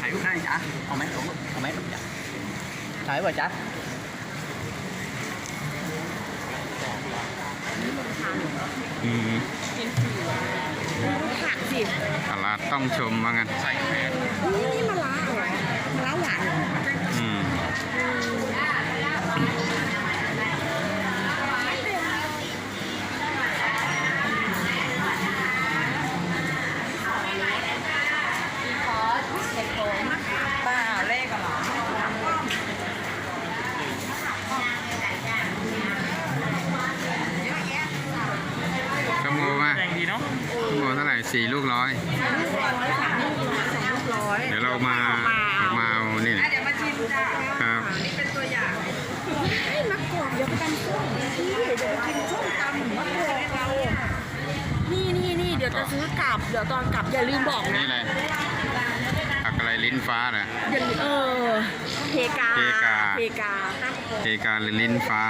ถ่ายรูปได้จ้ะเอาไหมลงเอาไหมลงจ้ะถ่ายไว้จ้ะอืมผักสิตลาดต้องชมว่างั้นใส่แผนนี่นี่มะระเหรอมะระหวานเหรออื นาะชั่วโมงเท่าไหร่สี่ลูกร้อย ร้อยเดี๋ยวเรามาออกมาเอานี่เดี๋ยวมาชิมจ้าครับนี่เป็นตัวอย่างนี่มะกอกเดี๋ยวไปตำส้มพี่เดี๋ยวไปกินส้มตำมะกอกเรานี่นี่นี่เดี๋ยวจะซื้อกลับ เดี๋ยวตอนกลับอย่าลืมบอกนะนี่เลยผักอะไรลิ้นฟ้าเหรออย่าลืมเออเพกาเพกาเพกาเอกาหรือลิ้นฟ้า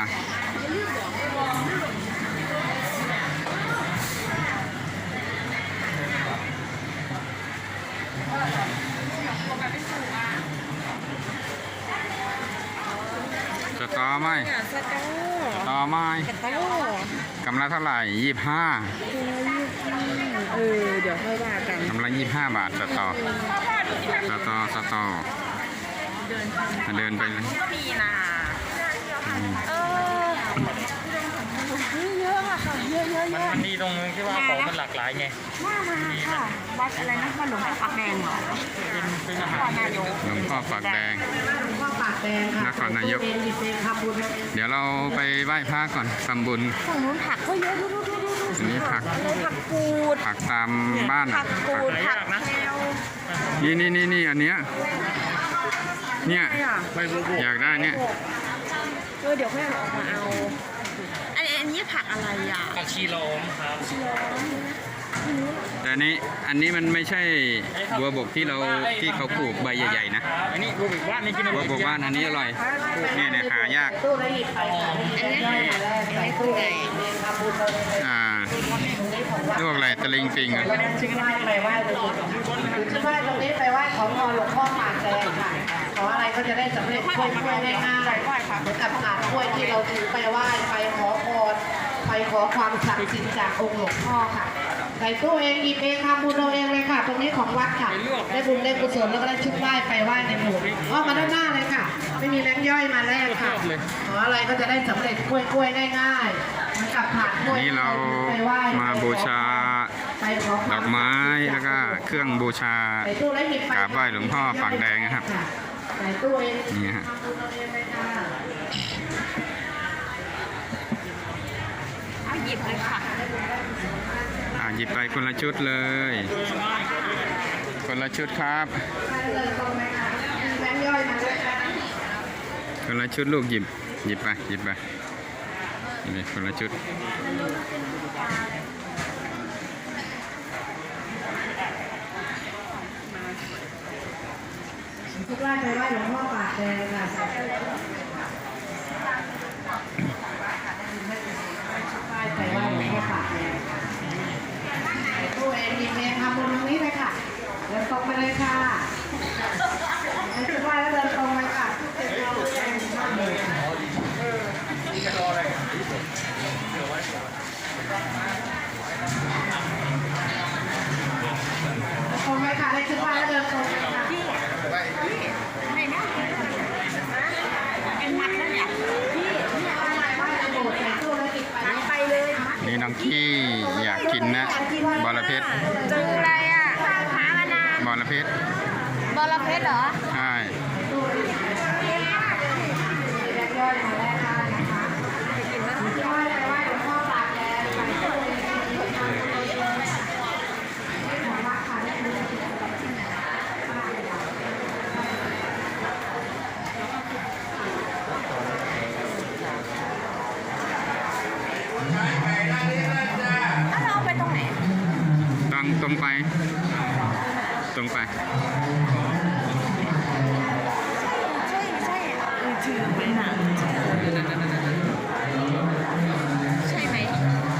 สตอไหมเนี่ยสตอสตอไหมสตอกำละเท่าไหร่ยี่ห้าเออเดี๋ยวค่อยว่ากันกำละยี่ห้าบาทสตอสตอสตอเดินไปเลยก็มีนะอืมเออ เยอะอะค่ะเยอะเยอะเยมันอะมันดีตรงนึงที่ว่าของมันหลากหลายไงว่ามาค่ะวัดอะไรนะวัดหลวงพ่อปักแดงเหรอเป็นเป็นอาหารก่อนนายกหลวงพ่อปากแดงข้าวปากแดงค่ะนครนายก เป็นดิเซนคาบุญเดี๋ยวเราไปไหว้พระก่อนทำบุญ ฝั่งนู้นผักก็เยอะดูดูดูดูดูอันนี้ผักผักกูดผักตามบ้านผัอะกกูดผักแพรวนี่นี่นี่นี่อันเนี้ยเนี่ยอะไรอะใบบัวบกอยากได้เนี่ย เออเดี๋ยวค่อยเอาออกมาเอาอั นอันนี้ผักอะไรอะผักชีล้อมครับแต่อันนี้อันนี้มันไม่ใช่บัวบกที่เราที่เขาปลูกใบใหญ่ๆนะอันนี้บัวบกว่านนี่กินบัวบกบ้านอันนี้อร่อยเนี่ยเนี่ยหายากตู้ละหยิบไปค่ะอันนี้อะไรอะอันนี้คือไงคาบุญเราเลยอ่าเรียกว่าอะไรตะลิงปิงเหรอะชื่อไหว้ไปไหว้เลยชื่อไหว้ตรงนี้ไปไหว้ของงอหลวงพ่อปากแดงค่ะข ออะไรก็จะได้สำเร็จกล้วยกล้วยง่ายๆเหมือนกับถาดกล้วยที่เราถือไปไหว้ไปขอพรไปขอความศักดิ์สิทธิ์จากองค์หลวงพ่อค่ะใส่ตู้เองหยิบเองทำบุญเราเองเลยค่ะ ตรงนี้ของวัดค่ะ ได้บุญได้กุศลแล้วก็ได้ชุดไหว้ไปไหว้ในหมู่อ้อมาด้านหน้าเลยค่ะ ไม่มีแบงค์ย่อยมาแลกค่ะขออะไรก็จะได้สำเร็จกล้วยกล้วยๆง่ายๆเหมือนกับถาดกล้วยนี่เราไปไหว้มาบูชาไปขอความดอกไม้แล้วก็เครื่องบูชาใส่ตู้แล้วหยิบไปกราบไหว้หลวงพ่อปากแดงนะครับ ใส่ตู้เองนี่ฮะทำบุญเอาเองเลยค่ะเอาหยิบเลยค่ะอ่าหยิบไปคนละชุดเลย คนละชุดครับใช่เลยตรงไหมคะมีแบงค์ย่อยมาด้วยค่ะคนละชุดลูกหยิบ หยิบไปหยิบไปนี่คนละชุดทุก ไหว้ไปไหว้หลวงพ่อปากแดงค่ะไหว้ไปไหว้หลวงพ่อปากแดงค่ะตู้เองหยิบเองทำบุญตรงนี้เลยค่ะ เดินตรงไปเลยค่ะทุกไหว้แล้วเดินตรงไปค่ะทุกเจ็ดเราเองทำเลยค่ะตรงไปค่ะให้ทุกไหว้แล้วเดินตรงไปค่ะ ไหนนะเป็นมัดแล้วเนี่ยพี่ เนี่ยเอาไปไหว้ในโบสถ์ใส่ตู้แล้วติดไป ไปเลย นี่น้องกี้อยากกินนะบอระเพ็ดเจออะไรอะหามานานบอระเพ็ดบอลเพชรเหรอ ใช่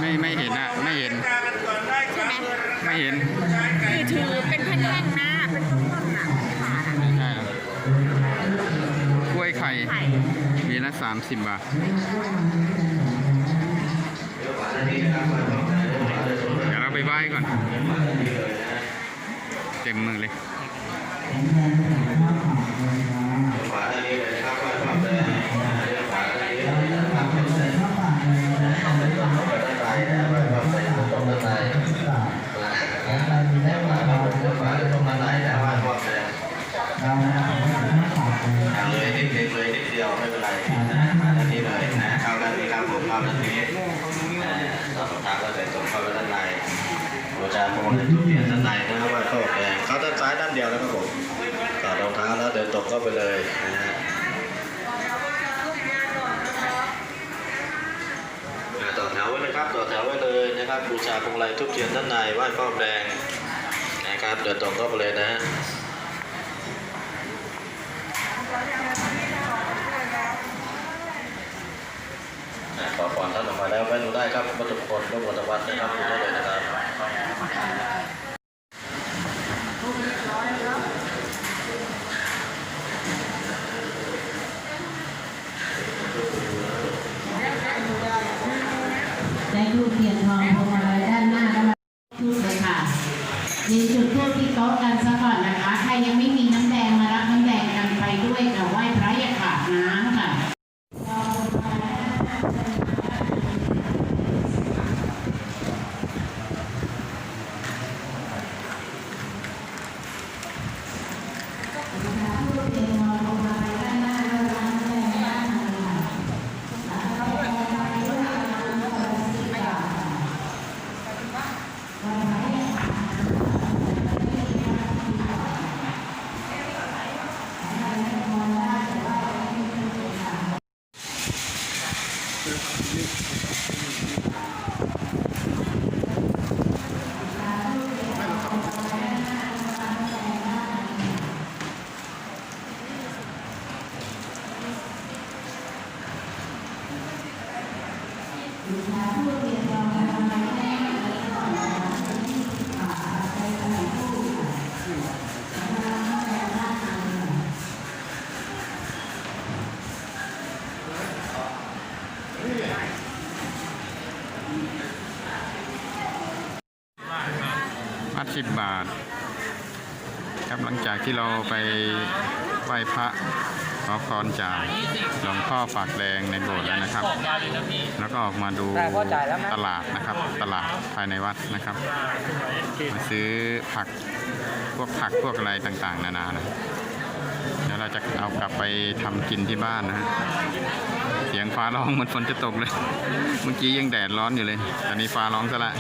ไม่ไม่เห็นอะ ไม่เห็น ไม่เห็น คือถือเป็นแท่งๆนะ เป็นต้นๆอะขาดอะใช่กล้วยไข่วีละสามสิบบาทเดี๋ยวเราไปไหว้ก่อน มมือเลยเลยนิดเดียวเลยนิดเดียวไม่เป็นไรนาทีเลยนะเข้าด้านนี้ครับผมเข้าด้านนี้ต่อสองทางก็เลยส่งเข้าไปด้านในบูชาโมในจุดเทียนด้านในนะครับว่า เดียวนะครับผมตัดรองเท้าแล้วเดินตรงเข้าไปเลยนะฮะต่อแถวไว้เลยครับต่อแถวไว้เลยนะครับบูชาพวงไลทุกเทียนด้านในไหว้ข้าวแดงนะครับเดินตรงเข้าไปเลยนะฮะ ขอพรท่านออกมาแล้วแวะดูได้ครับวัตถุมงคลพระบรมวัดนะครับดูได้เลยนะครับ ได้ ทูบเทียนทองพวงมาลัยด้านหน้าแล้วมาทูบเลยค่ะยืนจุดทูบที่โต๊ะกันซะก่อนนะคะ ใครยังไม่มีน้ำแดงมารับน้ำแดงกันไปด้วยกับไหว้พระอย่าขาดน้ำค่ะมั 10 บาทครับหลังจากที่เราไปไหว้พระขอพรจากหลวงพ่อฝากแดงในโบสถ์แล้วนะครับ แล้วก็ออกมาดูตลาดนะครับ ตลาดภายในวัดนะครับ มาซื้อผักพวกผักพวกอะไรต่างๆ นานานะเดี๋ยวเราจะเอากลับไปทำกินที่บ้านนะเสียงฟ้าร้องเหมือนฝนจะตกเลย เมื่อกี้ยังแดดร้อนอยู่เลยแต่นนี้ฟ้าร้องซะละ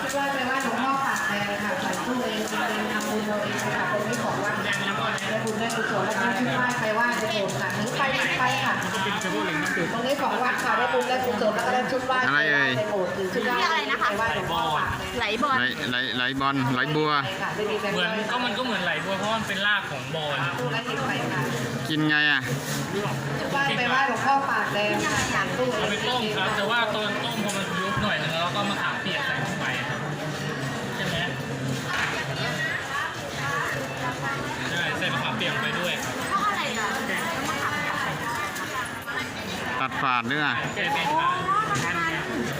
คิดว่าไปว่าหลวงพ่อปากแดงค่ะใส่ตู้เองกินเองทำบุญเราเองค่ะตรงนี้ของวัดได้บุญได้กุศลแล้วก็ชุดไหว้ไปไหว้ในโสถ์ค่ะหรือไปไป ค่ะตรงนี้ของวัดค่ะได้บุญได้กุศลแล้วก็ได้ชุดไหว้อะไรเอ่ย ในโบสถ์หรือชุดไหว้อะไรนะคะไปไหว้หลวงพ่อปากแดงไหลบอลไหลไหลไหลบอลไหลบัว ค่ะได้มีแบงค์เหมือนร้อยก็มันก็เหมือนไหลบัวเพราะว่ามันเป็นรากของบอลตู้ละสิบไปค่ะกินไงอะ ชุดไหว้ไปไหว้หลวงพ่อปากแดงค่ะสามตู้เอเอางไปต้มครับ แต่ว่าตอนต้มพอมันยุบหน่อยนึงแล้วก็มาขามเปียกใส่ลง ดฝาดด้วยอะแก้เป็นทาน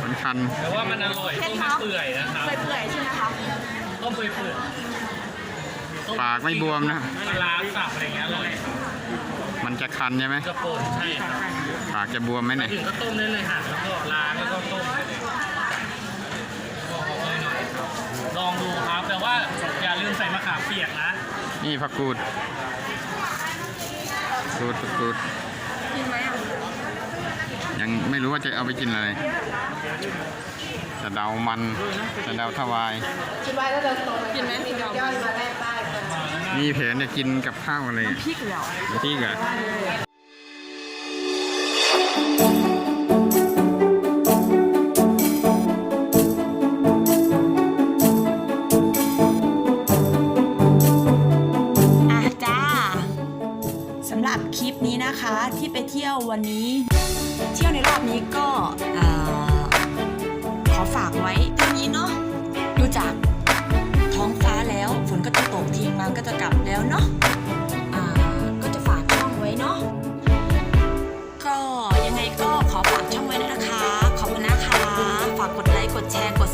มันคันแต่ว่ามันอร่อยเคล็ต้ดมลัให้บเปื่อยนะครับเปื่อยๆใช่ไหมคะต้มเปื่อยๆปากไม่บวมนะปลาร้าสับอะไรเงี้ยอร่อยครับมันจะคันใช่ไหมกระป่นใช่ครับปากจะบวมไหมเนี่ยถึงก็ต้มได้เลยหั่นแล้วก็ล้างแล้วก็ต้มบอกเลยหน่อยครับลองดูครับแต่ว่าอย่าลืมใส่มะขามเปียกนะ นี่ผักกูดกูดผักกูดกินไหมอะ ยังไม่รู้ว่าจะเอาไปกินอะไรจะเดามันจะเดาทวายชุดไหว้ก็เดินตรงไปกินไหมมีแบงค์ย่อยมาแลกได้ค่ะมีแผนจะกินกับข้าวอะไรอะพริกเหรอพี่กะอะจ้าสำหรับคลิปนี้นะคะที่ไปเที่ยววันนี้ เที่ยวในรอบนี้ก็ขอฝากไว้เท่านี้เนาะดูจากท้องฟ้าแล้วฝนก็จะตกทีมันก็จะกลับแล้วเนาะก็จะฝากช่องไว้เนาะก็ยังไงก็ขอฝากช่องไว้นะคะ ขอบคุณนะคะ ฝากกดไลค์กดแชร์กด